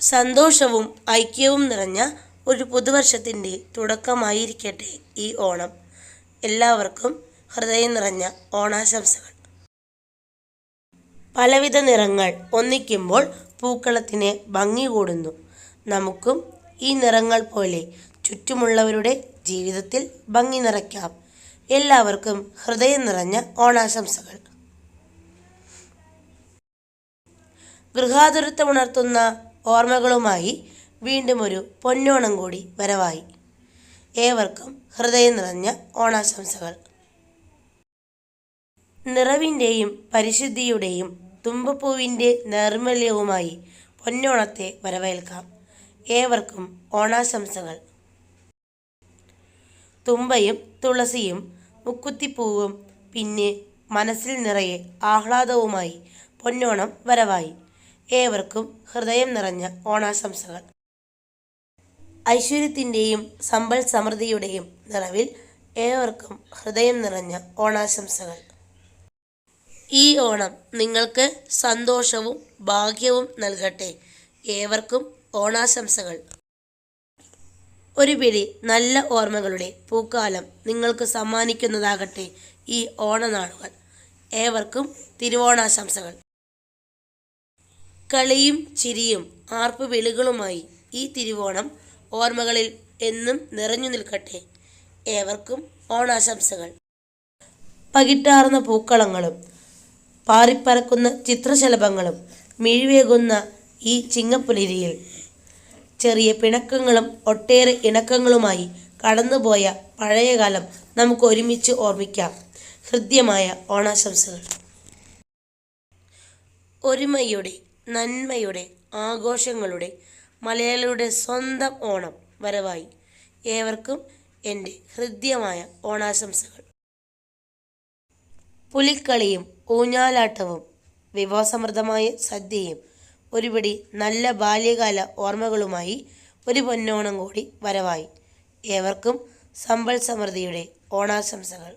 സന്തോഷവും ഐക്യവും നിറഞ്ഞ ഒരു പുതുവർഷത്തിന്റെ തുടക്കമായിരിക്കട്ടെ ഈ ഓണം. എല്ലാവർക്കും ഹൃദയം നിറഞ്ഞ ഓണാശംസകൾ. പലവിധ നിറങ്ങൾ ഒന്നിക്കുമ്പോൾ പൂക്കളത്തിന് ഭംഗി കൂടുന്നു. നമുക്കും ഈ നിറങ്ങൾ പോലെ ചുറ്റുമുള്ളവരുടെ ജീവിതത്തിൽ ഭംഗി നിറയ്ക്കാം. എല്ലാവർക്കും ഹൃദയം നിറഞ്ഞ ഓണാശംസകൾ. ഗൃഹാതുരത്വമുണർത്തുന്ന ഓർമ്മകളുമായി വീണ്ടും ഒരു പൊന്നോണം കൂടി വരവായി. ഏവർക്കും ഹൃദയം നിറഞ്ഞ ഓണാശംസകൾ. നിറവിന്റെയും പരിശുദ്ധിയുടെയും തുമ്പപ്പൂവിന്റെ നൈർമല്യവുമായി പൊന്നോണത്തെ വരവേൽക്കാം. ഏവർക്കും ഓണാശംസകൾ. തുമ്പയും തുളസിയും മുക്കുത്തിപ്പൂവും പിന്നെ മനസ്സിൽ നിറയെ ആഹ്ലാദവുമായി പൊന്നോണം വരവായി. ഏവർക്കും ഹൃദയം നിറഞ്ഞ ഓണാശംസകൾ. ഐശ്വര്യത്തിന്റെയും സമ്പൽ സമൃദ്ധിയുടെയും നിറവിൽ ഏവർക്കും ഹൃദയം നിറഞ്ഞ ഓണാശംസകൾ. ഈ ഓണം നിങ്ങൾക്ക് സന്തോഷവും ഭാഗ്യവും നൽകട്ടെ. ഏവർക്കും ഓണാശംസകൾ. ഒരു പിടി നല്ല ഓർമ്മകളുടെ പൂക്കാലം നിങ്ങൾക്ക് സമ്മാനിക്കുന്നതാകട്ടെ ഈ ഓണനാളുകൾ. ഏവർക്കും തിരുവോണാശംസകൾ. കളിയും ചിരിയും ആർപ്പ് വിളികളുമായി ഈ തിരുവോണം ഓർമ്മകളിൽ എന്നും നിറഞ്ഞു നിൽക്കട്ടെ. ഏവർക്കും ഓണാശംസകൾ. പകിട്ടാർന്ന പൂക്കളങ്ങളും പാറിപ്പറക്കുന്ന ചിത്രശലഭങ്ങളും മിഴിവേകുന്ന ഈ ചിങ്ങപ്പുലരിയിൽ ചെറിയ പിണക്കങ്ങളും ഒട്ടേറെ ഇണക്കങ്ങളുമായി കടന്നുപോയ പഴയകാലം നമുക്ക് ഒരുമിച്ച് ഓർമ്മിക്കാം. ഹൃദ്യമായ ഓണാശംസകൾ. ഒരുമയുടെ നന്മയുടെ ആഘോഷങ്ങളുടെ മലയാളിയുടെ സ്വന്തം ഓണം വരവായി. ഏവർക്കും എന്റെ ഹൃദ്യമായ ഓണാശംസകൾ. പുലിക്കളിയും ഊഞ്ഞാലാട്ടവും വിഭവസമൃദ്ധമായ സദ്യയും ഒരുപിടി നല്ല ബാല്യകാല ഓർമ്മകളുമായി ഒരു പൊന്നോണം കൂടി വരവായി. ഏവർക്കും സമ്പൽ സമൃദ്ധിയുടെ ഓണാശംസകൾ.